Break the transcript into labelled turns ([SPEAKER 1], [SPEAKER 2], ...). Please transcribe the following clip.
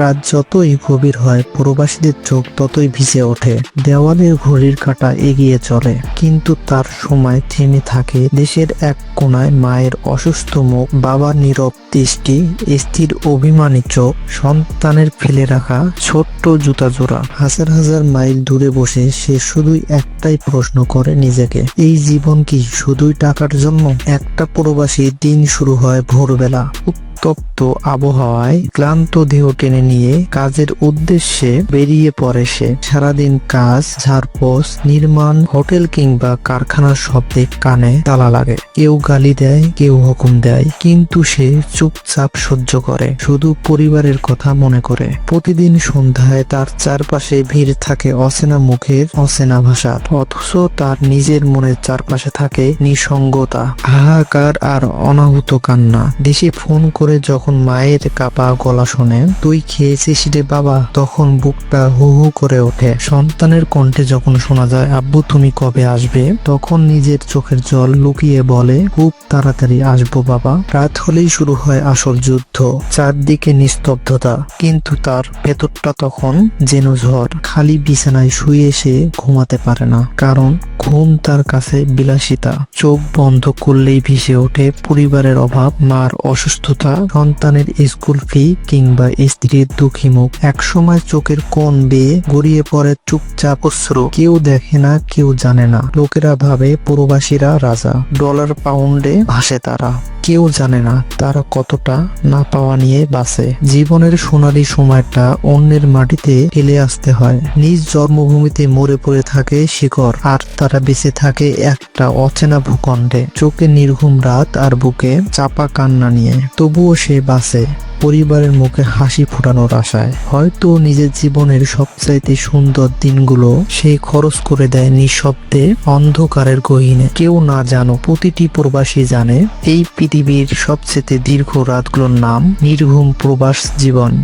[SPEAKER 1] রাত যতই গভীর হয়, প্রবাসীদের চোখ ততই ভিজে ওঠে। দেওয়ালের ঘড়ির কাঁটা এগিয়ে চলে, কিন্তু তার সময় থেমে থাকে। দেশের এক কোনায় মায়ের অসুস্থ মুখ, বাবার নীরব দৃষ্টি স্থির অভিমানী চোখ, সন্তানের ফেলে রাখা ছোট্ট জুতা জোড়া হাজার হাজার মাইল দূরে বসে সে শুধুই একটাই প্রশ্ন করে নিজেকে, এই জীবন কি শুধুই টাকার জন্য? একটা প্রবাসী দিন শুরু হয় ভোরবেলা। উত্তপ্ত আবহাওয়ায় ক্লান্ত দেহ টেনে নিয়ে কাজের উদ্দেশ্যে বেরিয়ে পড়ে সে। সারাদিন কাজ ঝাড়পোষ নির্মাণ, হোটেল কিংবা কারখানার শব্দে কানে তালা লাগে। কেউ গালি দেয়, কেউ হুকুম দেয়, কিন্তু সে চুপচাপ সহ্য করে, শুধু পরিবারের কথা মনে করে। প্রতিদিন সন্ধ্যায় তার চারপাশে ভিড় থাকে অচেনা মুখের অচেনা ভাষার অথচ তার নিজের মনের চারপাশে থাকে নিঃসঙ্গতা, হাহাকার আর অনাহুত কান্না। দেশে ফোন করে যখন মায়ের কাপা গলা শোনে, তুই খেয়েছিস রে বাবা? তখন বুকটা হু হু করে ওঠে। সন্তানের কণ্ঠে যখন শোনা যায়, আব্বু, তুমি কবে আসবে? তখন নিজের চোখের জল লুকিয়ে বলে, খুব তাড়াতাড়ি আসব বাবা। রাত হলেই শুরু হয় আসল যুদ্ধ, চারদিকে নিস্তব্ধতা। কিন্তু তার ভেতরটা তখন যেন ঝড়। খালি বিছানায় শুয়ে সে ঘুমাতে পারে না। কারণ ঘুম তার কাছে বিলাসিতা। চোখ বন্ধ করলেই ভেসে ওঠে পরিবারের অভাব, মার অসুস্থতা সন্তানের স্কুল ফি কিংবা স্ত্রীর দুঃখী মুখ একসময় চোখের কোন বেয়ে গড়িয়ে পড়ে চুপচাপ অশ্রু। কেউ দেখে না, কেউ জানে না। লোকেরা ভাবে প্রবাসীরা রাজা। ডলার পাউন্ডে ভাসে তারা। কেউ জানে না তারা কতটা না পাওয়া নিয়ে বাঁচে। জীবনের সোনালী সময়টা অন্যের মাটিতে ফেলে আসতে হয়। নিজ জন্মভূমিতে মরে পড়ে থাকে শিকড়, আর তারা বেঁচে থাকে একটা অচেনা ভূখণ্ডে। চোখে নির্ঘুম রাত আর বুকে চাপা কান্না নিয়ে। তবুও সে বাঁচে। পরিবারের মুখে হাসি ফোটানোর আশায়। হয়তো নিজের জীবনের সবচাইতে সুন্দর দিনগুলো সেই খরচ করে দেয় নিঃশব্দে অন্ধকারের গহীনে। কেউ না জানো, প্রতিটি প্রবাসী জানে, এই পৃথিবীর সবচেয়ে দীর্ঘ রাতগুলোর নাম নির্ঘুম প্রবাস জীবন।